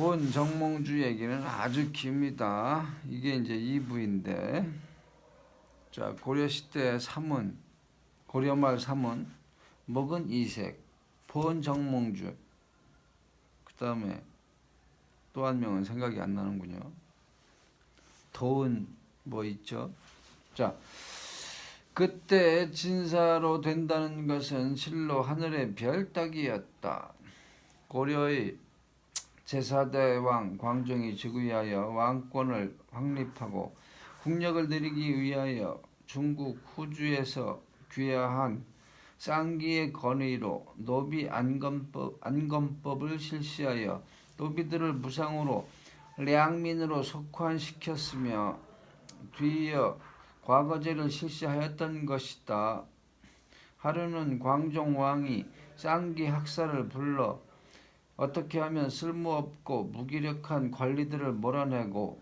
본 정몽주 얘기는 아주 깁니다. 이게 이제 2부인데, 자 고려시대 삼은 고려말 삼은 먹은 이색 본 정몽주 그 다음에 또 한 명은 생각이 안 나는군요. 도은 뭐 있죠? 자 그때 진사로 된다는 것은 실로 하늘의 별 따기였다. 고려의 제4대 왕 광종이 즉위하여 왕권을 확립하고 국력을 내리기 위하여 중국 후주에서 귀화한 쌍기의 건의로 노비 안검법, 안검법을 실시하여 노비들을 무상으로 량민으로 속환시켰으며 뒤이어 과거제를 실시하였던 것이다. 하루는 광종 왕이 쌍기 학사를 불러 어떻게 하면 쓸모없고 무기력한 관리들을 몰아내고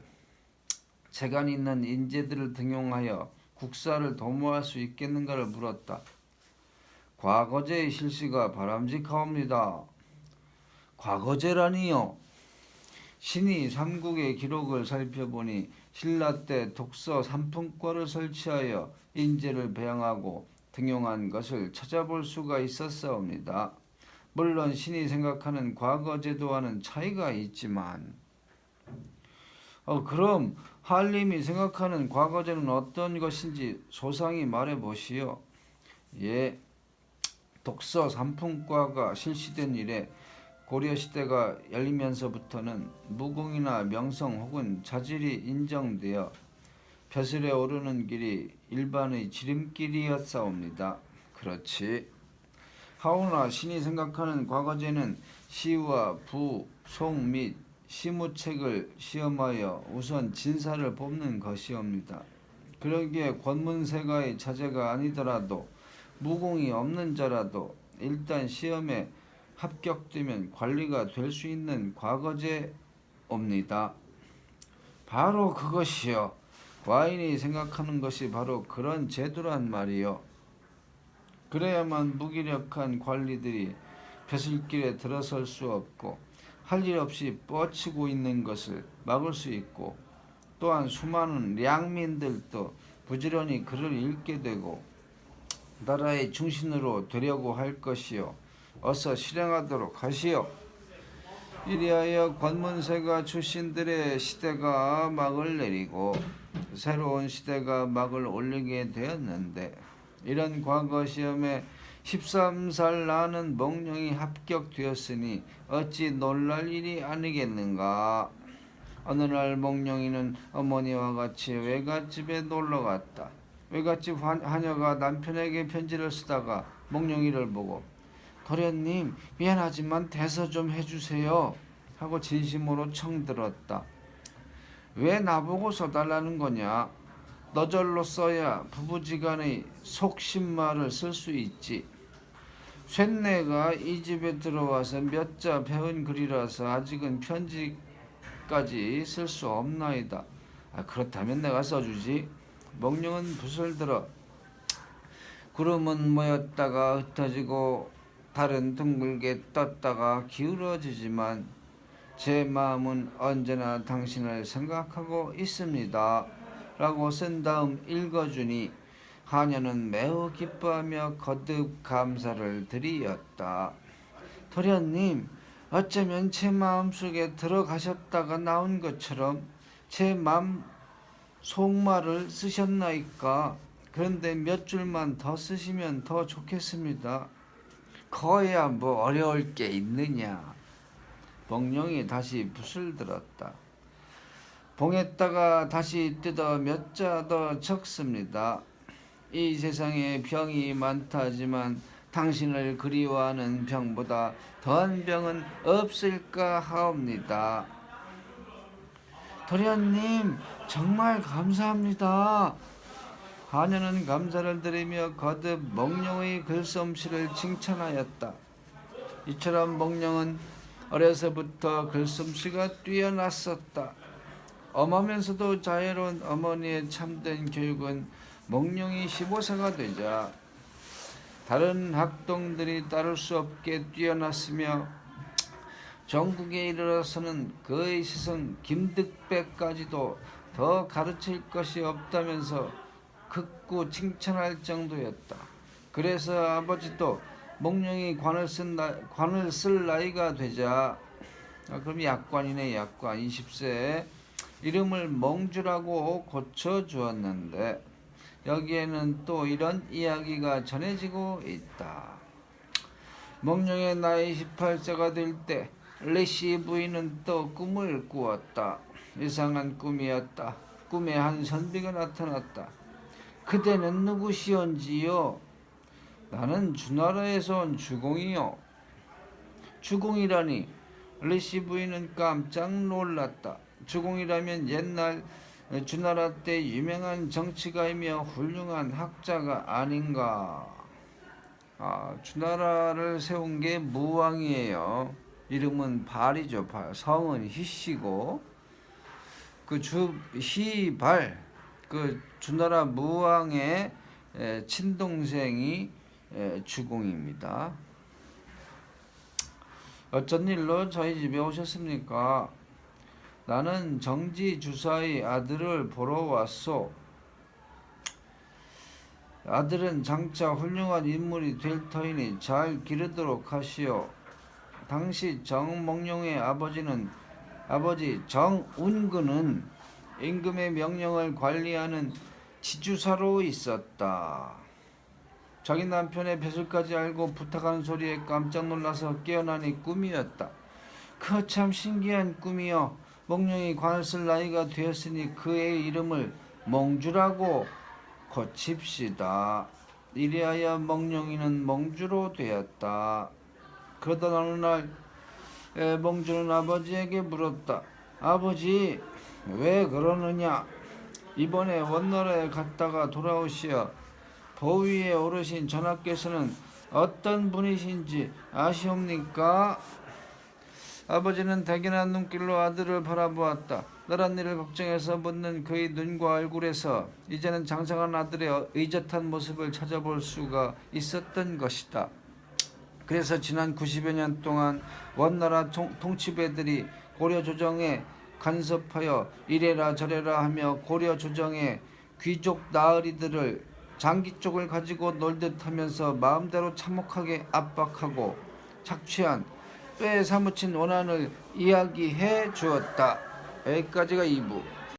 재간 있는 인재들을 등용하여 국사를 도모할 수 있겠는가를 물었다. 과거제의 실시가 바람직하옵니다. 과거제라니요. 신이 삼국의 기록을 살펴보니 신라 때 독서 삼품과를 설치하여 인재를 배양하고 등용한 것을 찾아볼 수가 있었사옵니다. 물론 신이 생각하는 과거 제도와는 차이가 있지만 어, 그럼 한림이 생각하는 과거제는 어떤 것인지 소상히 말해 보시오. 예, 독서 삼품과가 실시된 이래 고려 시대가 열리면서부터는 무공이나 명성 혹은 자질이 인정되어 벼슬에 오르는 길이 일반의 지름길이었사옵니다. 그렇지. 하오나 신이 생각하는 과거제는 시와 부, 송 및 시무책을 시험하여 우선 진사를 뽑는 것이옵니다. 그러기에 권문세가의 자제가 아니더라도 무공이 없는 자라도 일단 시험에 합격되면 관리가 될 수 있는 과거제옵니다. 바로 그것이요. 과인이 생각하는 것이 바로 그런 제도란 말이요. 그래야만 무기력한 관리들이 벼슬길에 들어설 수 없고 할 일 없이 뻗치고 있는 것을 막을 수 있고 또한 수많은 량민들도 부지런히 글을 읽게 되고 나라의 중심으로 되려고 할 것이요 어서 실행하도록 하시오. 이리하여 권문세가 출신들의 시대가 막을 내리고 새로운 시대가 막을 올리게 되었는데 이런 과거 시험에 13살 나는 몽룡이 합격되었으니 어찌 놀랄 일이 아니겠는가. 어느 날 몽룡이는 어머니와 같이 외갓집에 놀러 갔다. 외갓집 하녀가 남편에게 편지를 쓰다가 몽룡이를 보고 도련님 미안하지만 대서 좀 해주세요 하고 진심으로 청들었다. 왜 나보고 써달라는 거냐? 너절로 써야 부부지간의 속신말을 쓸 수 있지. 쇳내가 이 집에 들어와서 몇 자 배운 글이라서 아직은 편지까지 쓸 수 없나이다. 아, 그렇다면 내가 써주지. 몽룡은 붓을 들어 구름은 모였다가 흩어지고 달은 둥글게 떴다가 기울어지지만 제 마음은 언제나 당신을 생각하고 있습니다. 라고 쓴 다음 읽어주니 하녀는 매우 기뻐하며 거듭 감사를 드리었다. 도련님, 어쩌면 제 마음속에 들어가셨다가 나온 것처럼 제 마음 속말을 쓰셨나이까? 그런데 몇 줄만 더 쓰시면 더 좋겠습니다. 거야 뭐 어려울 게 있느냐. 몽룡이 다시 붓을 들었다. 봉했다가 다시 뜯어 몇 자 더 적습니다. 이 세상에 병이 많다지만 당신을 그리워하는 병보다 더한 병은 없을까 하옵니다. 도련님 정말 감사합니다. 하녀는 감사를 드리며 거듭 몽룡의 글솜씨를 칭찬하였다. 이처럼 몽룡은 어려서부터 글솜씨가 뛰어났었다. 엄하면서도 자애로운 어머니의 참된 교육은 몽룡이 15세가 되자 다른 학동들이 따를 수 없게 뛰어났으며 전국에 이르러서는 그의 스승 김득배까지도 더 가르칠 것이 없다면서 극구 칭찬할 정도였다. 그래서 아버지도 몽룡이 관을 쓴 나, 관을 쓸 나이가 되자 아, 그럼 약관이네 약관 20세 이름을 멍주라고 고쳐 주었는데 여기에는 또 이런 이야기가 전해지고 있다. 몽룡의 나이 18세가 될 때 레시 부인은 또 꿈을 꾸었다. 이상한 꿈이었다. 꿈에 한 선비가 나타났다. 그대는 누구시온지요? 나는 주나라에서 온 주공이요. 주공이라니 레시 부인은 깜짝 놀랐다. 주공이라면 옛날 주나라 때 유명한 정치가이며 훌륭한 학자가 아닌가. 아, 주나라를 세운 게 무왕이에요. 이름은 발이죠. 발. 성은 희씨고 그 주 희발 그 주나라 무왕의 에, 친동생이 에, 주공입니다. 어쩐 일로 저희 집에 오셨습니까? 나는 정지 주사의 아들을 보러 왔소. 아들은 장차 훌륭한 인물이 될 터이니 잘 기르도록 하시오. 당시 정몽룡의 아버지는 아버지 정운근은 임금의 명령을 관리하는 지주사로 있었다. 자기 남편의 벼슬까지 알고 부탁하는 소리에 깜짝 놀라서 깨어나니 꿈이었다. 그 참 신기한 꿈이여. 몽룡이 관을 쓸 나이가 되었으니 그의 이름을 몽주라고 고칩시다. 이리하여 몽룡이는 몽주로 되었다. 그러던 어느 날 에, 몽주는 아버지에게 물었다. 아버지 왜 그러느냐? 이번에 원나라에 갔다가 돌아오시어 보위에 오르신 전하께서는 어떤 분이신지 아시옵니까? 아버지는 대견한 눈길로 아들을 바라보았다. 나란 일을 걱정해서 묻는 그의 눈과 얼굴에서 이제는 장성한 아들의 의젓한 모습을 찾아볼 수가 있었던 것이다. 그래서 지난 90여 년 동안 원나라 통, 통치배들이 고려 조정에 간섭하여 이래라 저래라 하며 고려 조정의 귀족 나으리들을 장기 쪽을 가지고 놀듯 하면서 마음대로 참혹하게 압박하고 착취한 뼈에 사무친 원한을 이야기해 주었다. 여기까지가 2부.